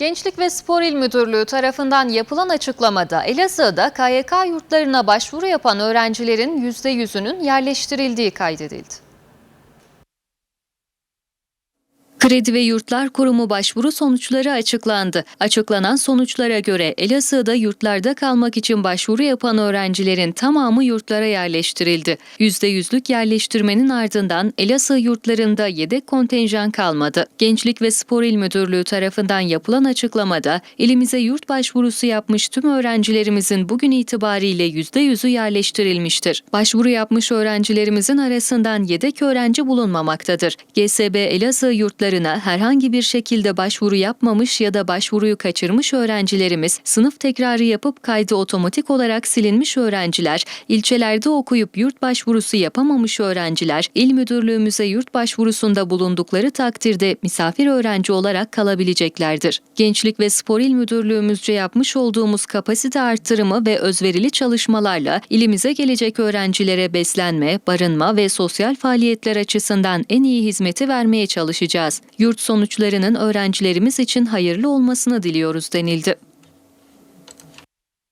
Gençlik ve Spor İl Müdürlüğü tarafından yapılan açıklamada Elazığ'da KYK yurtlarına başvuru yapan öğrencilerin %100'ünün yerleştirildiği kaydedildi. Kredi ve Yurtlar Kurumu başvuru sonuçları açıklandı. Açıklanan sonuçlara göre Elazığ'da yurtlarda kalmak için başvuru yapan öğrencilerin tamamı yurtlara yerleştirildi. %100'lük yerleştirmenin ardından Elazığ yurtlarında yedek kontenjan kalmadı. Gençlik ve Spor İl Müdürlüğü tarafından yapılan açıklamada ilimize yurt başvurusu yapmış tüm öğrencilerimizin bugün itibariyle %100'ü yerleştirilmiştir. Başvuru yapmış öğrencilerimizin arasından yedek öğrenci bulunmamaktadır. GSB Elazığ yurtlarına herhangi bir şekilde başvuru yapmamış ya da başvuruyu kaçırmış öğrencilerimiz, sınıf tekrarı yapıp kaydı otomatik olarak silinmiş öğrenciler, ilçelerde okuyup yurt başvurusu yapamamış öğrenciler, il müdürlüğümüze yurt başvurusunda bulundukları takdirde misafir öğrenci olarak kalabileceklerdir. Gençlik ve Spor İl Müdürlüğümüzce yapmış olduğumuz kapasite arttırımı ve özverili çalışmalarla ilimize gelecek öğrencilere beslenme, barınma ve sosyal faaliyetler açısından en iyi hizmeti vermeye çalışacağız. Yurt sonuçlarının öğrencilerimiz için hayırlı olmasını diliyoruz denildi.